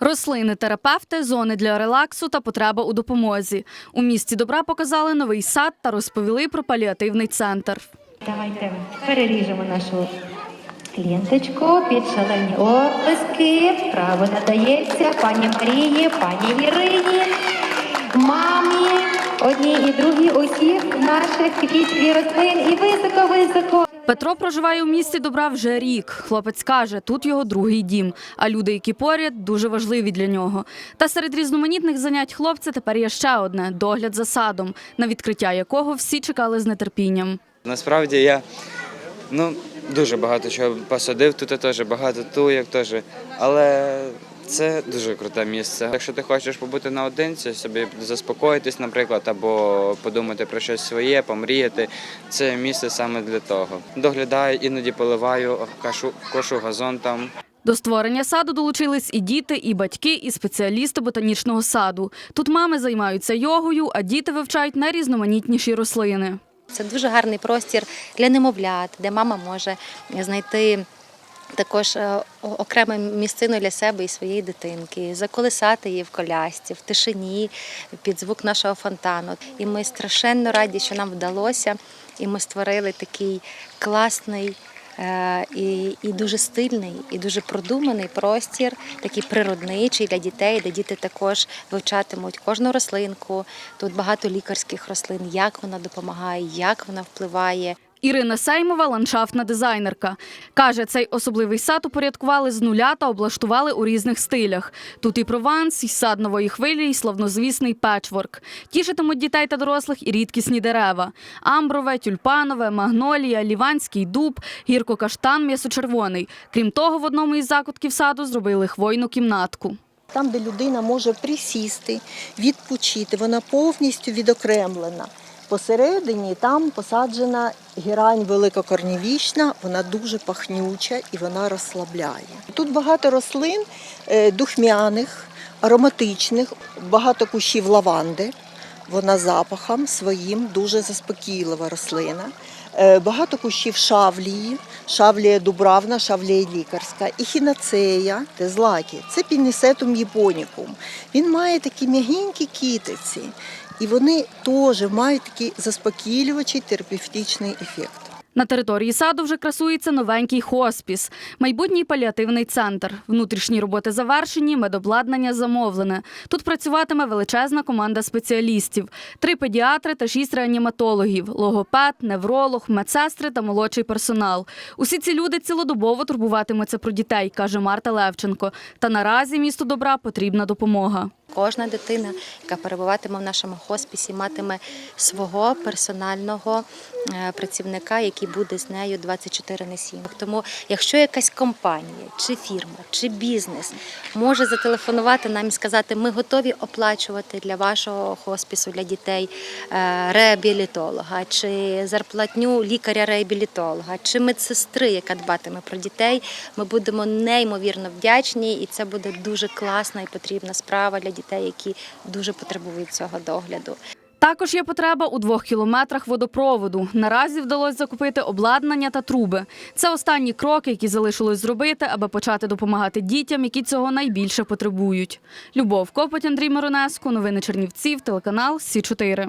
Рослини, терапевти, зони для релаксу та потреба у допомозі. У місті добра показали новий сад та розповіли про паліативний центр. Давайте переріжемо нашу ленточку під шалені оплески. Право надається пані Марії, пані Ірині, мамі, одній і другій усіх наших квітів рослин і високо-високо. Петро проживає у місті добра вже рік. Хлопець каже, тут його другий дім. А люди, які поряд, дуже важливі для нього. Та серед різноманітних занять хлопця тепер є ще одне догляд за садом, на відкриття якого всі чекали з нетерпінням. Насправді я ну, дуже багато чого посадив, тут теж багато туєк теж. Але це дуже круте місце. Якщо ти хочеш побути наодинці, собі заспокоїтись, наприклад, або подумати про щось своє, помріяти, це місце саме для того. Доглядаю, іноді поливаю, кашу, кошу газон там. До створення саду долучились і діти, і батьки, і спеціалісти ботанічного саду. Тут мами займаються йогою, а діти вивчають найрізноманітніші рослини. Це дуже гарний простір для немовлят, де мама може знайти також е, о- місцину для себе і своєї дитинки, заколисати її в колясці, в тишині, під звук нашого фонтану. І ми страшенно раді, що нам вдалося, і ми створили такий класний. е, І, і дуже стильний, і дуже продуманий простір, такий природничий для дітей, де діти також вивчатимуть кожну рослинку. Тут багато лікарських рослин, як вона допомагає, як вона впливає. Ірина Сеймова ландшафтна дизайнерка. Каже, цей особливий сад упорядкували з нуля та облаштували у різних стилях. Тут і прованс, і сад нової хвилі, і славнозвісний печворк. Тішитимуть дітей та дорослих і рідкісні дерева: амброве, тюльпанове, магнолія, ліванський дуб, гірко-каштан, м'ясочервоний. Крім того, в одному із закутків саду зробили хвойну кімнатку. Там, де людина може присісти, відпочити, вона повністю відокремлена. Посередині там посаджена гірань великокорнівічна, вона дуже пахнюча і вона розслабляє. Тут багато рослин е, духмяних, ароматичних, багато кущів лаванди. Вона запахом своїм дуже заспокійлива рослина. Е, Багато кущів шавлії, шавлія дубравна, шавлія лікарська, і хінацея, те злаки. Це пінісетум японікум. Він має такі м'ягенькі кітиці, і вони теж мають такий заспокійлювачий терапевтичний ефект. На території саду вже красується новенький хоспіс, майбутній паліативний центр. Внутрішні роботи завершені, медобладнання замовлене. Тут працюватиме величезна команда спеціалістів: три педіатри та шість реаніматологів, логопед, невролог, медсестри та молодший персонал. Усі ці люди цілодобово турбуватимуться про дітей, каже Марта Левченко. Та наразі місту добра потрібна допомога. Кожна дитина, яка перебуватиме в нашому хоспісі, матиме свого персонального е, працівника, який буде з нею 24 на 7. Тому, якщо якась компанія, чи фірма, чи бізнес може зателефонувати нам і сказати, ми готові оплачувати для вашого хоспісу для дітей е, реабілітолога, чи зарплатню лікаря-реабілітолога, чи медсестри, яка дбатиме про дітей, ми будемо неймовірно вдячні, і це буде дуже класна і потрібна справа для дітей, які дуже потребують цього догляду. Також є потреба у двох кілометрах водопроводу. Наразі вдалося закупити обладнання та труби. Це останні кроки, які залишилось зробити, аби почати допомагати дітям, які цього найбільше потребують. Любов Копоть, Андрій Миронеско, новини Чернівців, телеканал Сі 4